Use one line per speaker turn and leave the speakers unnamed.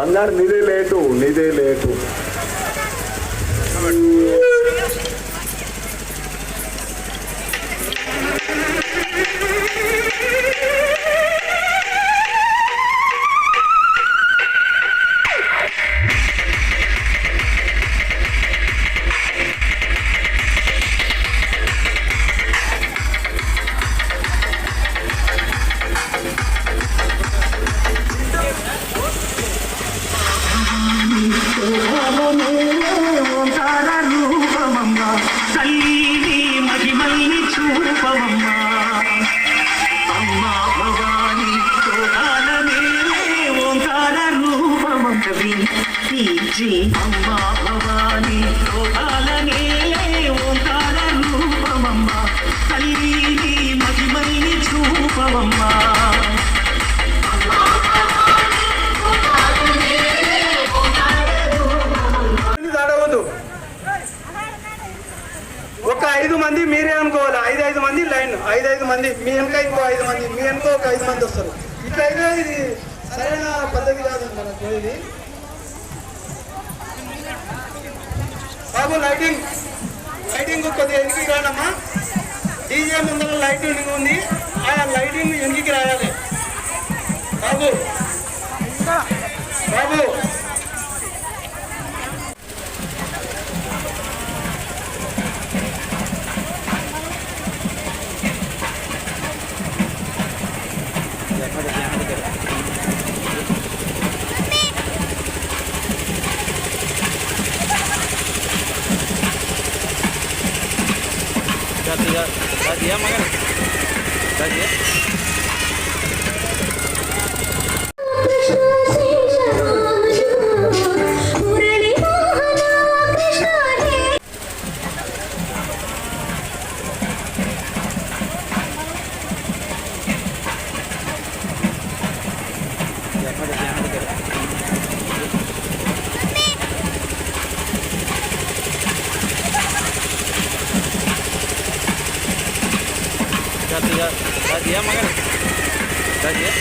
బంగారు నీదే లేటు నీదే లేటు.
అమ్మా భవాని లోకాల ఓంకార రూపమమ్మ తల్లి మహిమల్ని చూపమమ్మ
ఐదు మంది మీరే అనుకోవాలి. ఐదు ఐదు మంది లైన్. ఐదు ఐదు మంది. మీ వెనక ఇంకో ఐదు మంది. మీ వెనక ఒక ఐదు మంది వస్తారు. ఇట్లా అయితే ఇది సరైన పద్ధతి కాదు మనకు ఇది బాబు లైటింగ్. లైటింగ్ కొద్దిగా ఎందుకు రానమ్మా. డీజే ముందర లైటింగ్ ఉంది. ఆ లైటింగ్ ఎందుకు రాయాలి.
Hati-hati ya, hati-hati ya, makan. Hati-hati
ya. નથી દાદી એમ આગળ દાદી